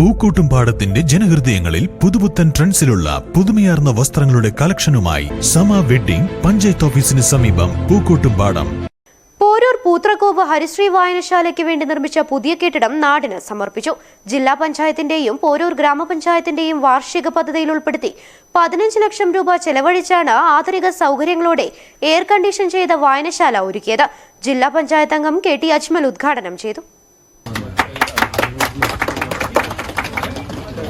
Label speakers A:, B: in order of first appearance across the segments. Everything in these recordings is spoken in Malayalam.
A: പൂക്കോട്ടുംപാടത്തിന്റെ ജനഹൃദയങ്ങളിൽ പുതുപുത്തൻ ട്രെൻഡ്സിലുള്ള പുതുമയാർന്ന വസ്ത്രങ്ങളുടെ കളക്ഷനുമായി സമ വെഡ്ഡിംഗ് പഞ്ചായത്ത് ഓഫീസിന് സമീപം പൂക്കൂട്ടും പാടം.
B: പോരൂർ പൂത്രക്കോവ് ഹരിശ്രീ വായനശാലയ്ക്ക് വേണ്ടി നിർമ്മിച്ച പുതിയ കെട്ടിടം നാടിന് സമർപ്പിച്ചു. ജില്ലാ പഞ്ചായത്തിന്റെയും പോരൂർ ഗ്രാമപഞ്ചായത്തിന്റെയും വാർഷിക പദ്ധതിയിൽ ഉൾപ്പെടുത്തി പതിനഞ്ച് ലക്ഷം രൂപ ചെലവഴിച്ചാണ് ആധുനിക സൗകര്യങ്ങളോടെ എയർ കണ്ടീഷൻ ചെയ്ത വായനശാല ഒരുക്കിയത്. ജില്ലാ പഞ്ചായത്ത് അംഗം കെ ടി അജ്മൽ ഉദ്ഘാടനം ചെയ്തു.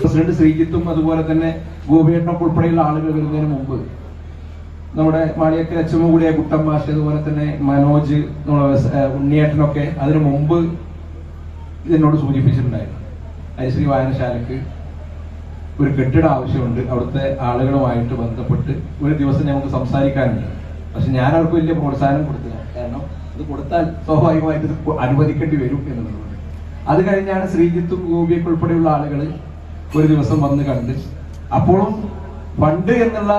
C: പ്രസിഡന്റ് ശ്രീജിത്തും അതുപോലെ തന്നെ ഗോപിയേട്ടനും ഉൾപ്പെടെയുള്ള ആളുകൾ വരുന്നതിന് മുമ്പ് നമ്മുടെ മാളിയക്കര അച്ഛമ്മ കൂടിയ ഭാഷ അതുപോലെ തന്നെ മനോജ് ഉണ്ണിയേട്ടനൊക്കെ അതിനു മുമ്പ് ഇതിനോട് സൂചിപ്പിച്ചിട്ടുണ്ടായിരുന്നു. ഹരിശ്രീ വായനശാലക്ക് ഒരു കെട്ടിട ആവശ്യമുണ്ട്. അവിടുത്തെ ആളുകളുമായിട്ട് ബന്ധപ്പെട്ട് ഒരു ദിവസം ഞങ്ങൾക്ക് സംസാരിക്കാനുണ്ട്. പക്ഷെ ഞാൻ അവർക്ക് വലിയ പ്രോത്സാഹനം കൊടുത്തില്ല. കാരണം അത് കൊടുത്താൽ സ്വാഭാവികമായിട്ട് ഇത് അനുവദിക്കേണ്ടി വരും എന്നുള്ളതുകൊണ്ട് അത് കഴിഞ്ഞാണ് ശ്രീജിത്തും ഗോപിയൊക്കെ ഉൾപ്പെടെയുള്ള ആളുകൾ ഒരു ദിവസം വന്ന് കണ്ട്. അപ്പോഴും ഫണ്ട് എന്നുള്ള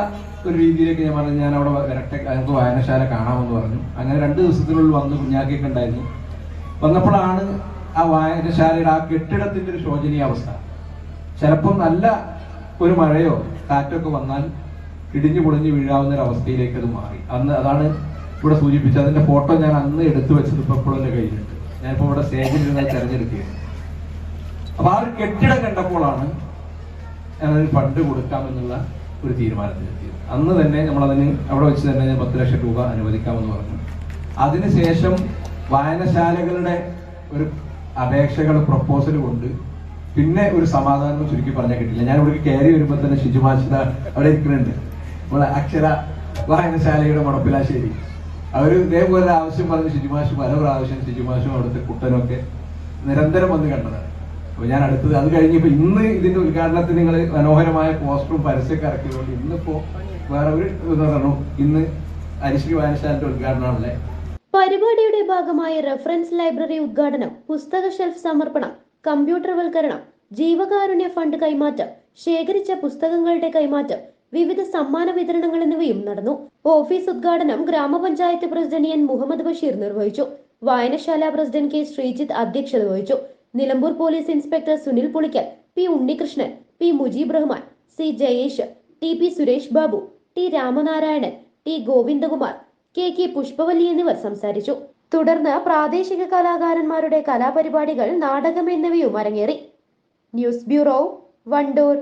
C: ഒരു രീതിയിലേക്ക് ഞാൻ പറഞ്ഞു ഞാൻ അവിടെ വരട്ടെ ഞങ്ങൾക്ക് വായനശാല കാണാമെന്ന് പറഞ്ഞു. അങ്ങനെ രണ്ട് ദിവസത്തിനുള്ളിൽ വന്ന് കുഞ്ഞാക്കിയൊക്കെ ഉണ്ടായിരുന്നു. വന്നപ്പോഴാണ് ആ വായനശാലയുടെ ആ കെട്ടിടത്തിന്റെ ഒരു ശോചനീയാവസ്ഥ ചിലപ്പം നല്ല ഒരു മഴയോ കാറ്റൊക്കെ വന്നാൽ ഇടിഞ്ഞു പൊളിഞ്ഞു വീഴാവുന്ന ഒരു അവസ്ഥയിലേക്ക് അത് മാറി. അന്ന് അതാണ് ഇവിടെ സൂചിപ്പിച്ചത്. അതിന്റെ ഫോട്ടോ ഞാൻ അന്ന് എടുത്തു വെച്ചത് ഇപ്പൊ ഇപ്പോഴും എന്റെ കയ്യിലുണ്ട്. ഞാനിപ്പോ ഇവിടെ സ്റ്റേജിൽ ഇരുന്ന് തെരഞ്ഞെടുക്കുകയാണ്. അപ്പൊ ആ ഒരു കെട്ടിടം കണ്ടപ്പോഴാണ് ഞാനൊരു ഫണ്ട് കൊടുക്കാമെന്നുള്ള ഒരു തീരുമാനത്തിലെത്തിയത് അന്ന് തന്നെ നമ്മൾ അതിന് അവിടെ വെച്ച് തന്നെ ഞാൻ പത്ത് ലക്ഷം രൂപ അനുവദിക്കാമെന്ന് പറഞ്ഞു. അതിനുശേഷം വായനശാലകളുടെ ഒരു അപേക്ഷകൾ പ്രപ്പോസൽ കൊണ്ട് പിന്നെ ഒരു സമാധാനം ചുരുക്കി പറഞ്ഞാൽ കിട്ടില്ല. ഞാൻ ഇവിടെ കയറി വരുമ്പോൾ തന്നെ ഷിജുമാഷിത അവിടെ ഇരിക്കുന്നുണ്ട്. നമ്മളെ അക്ഷര വായനശാലയുടെ മടപ്പിലാശ്ശേരി. അവർ ഇതേപോലെ ആവശ്യം പറഞ്ഞ് ഷിജുമാഷ് പല പ്രാവശ്യം ഷിജുമാഷും അവിടുത്തെ കുട്ടനൊക്കെ നിരന്തരം വന്ന് കണ്ടതാണ്. അപ്പൊ ഞാൻ അടുത്തത് അത് കഴിഞ്ഞപ്പോ ഇന്ന് ഇതിന്റെ ഉദ്ഘാടനത്തിന് നിങ്ങൾ മനോഹരമായ പോസ്റ്ററും പരസ്യമൊക്കെ ഇറക്കിയതുകൊണ്ട് ഇന്നിപ്പോ വേറെ ഒരു പറഞ്ഞു. ഇന്ന് അരിശ്രീ വായനശാലയുടെ ഉദ്ഘാടനമാണല്ലേ?
B: പരിപാടിയുടെ ഭാഗമായ റെഫറൻസ് ലൈബ്രറി ഉദ്ഘാടനം പുസ്തക ഷെൽഫ് സമർപ്പണം കമ്പ്യൂട്ടർവൽക്കരണം ജീവകാരുണ്യ ഫണ്ട് കൈമാറ്റം ശേഖരിച്ച പുസ്തകങ്ങളുടെ കൈമാറ്റം വിവിധ സമ്മാന വിതരണങ്ങൾ എന്നിവയും നടന്നു. ഓഫീസ് ഉദ്ഘാടനം ഗ്രാമപഞ്ചായത്ത് പ്രസിഡന്റ് എൻ. മുഹമ്മദ് ബഷീർ നിർവഹിച്ചു. വായനശാല പ്രസിഡന്റ് കെ. ശ്രീജിത്ത് അധ്യക്ഷത വഹിച്ചു. Nilambur police inspector Sunil Pulikkal P. Unnikrishnan P. Mujeeb Rahman C. Jayesh T. P. Suresh Babu T. Ramanarayanan T. Govindakumar K. K. Pushpavalli എന്നിവർ സംസാരിച്ചു. തുടർന്ന് പ്രാദേശിക കലാകാരന്മാരുടെ കലാപരിപാടികൾ നാടകം എന്നിവയും അരങ്ങേറി. News bureau Wandoor.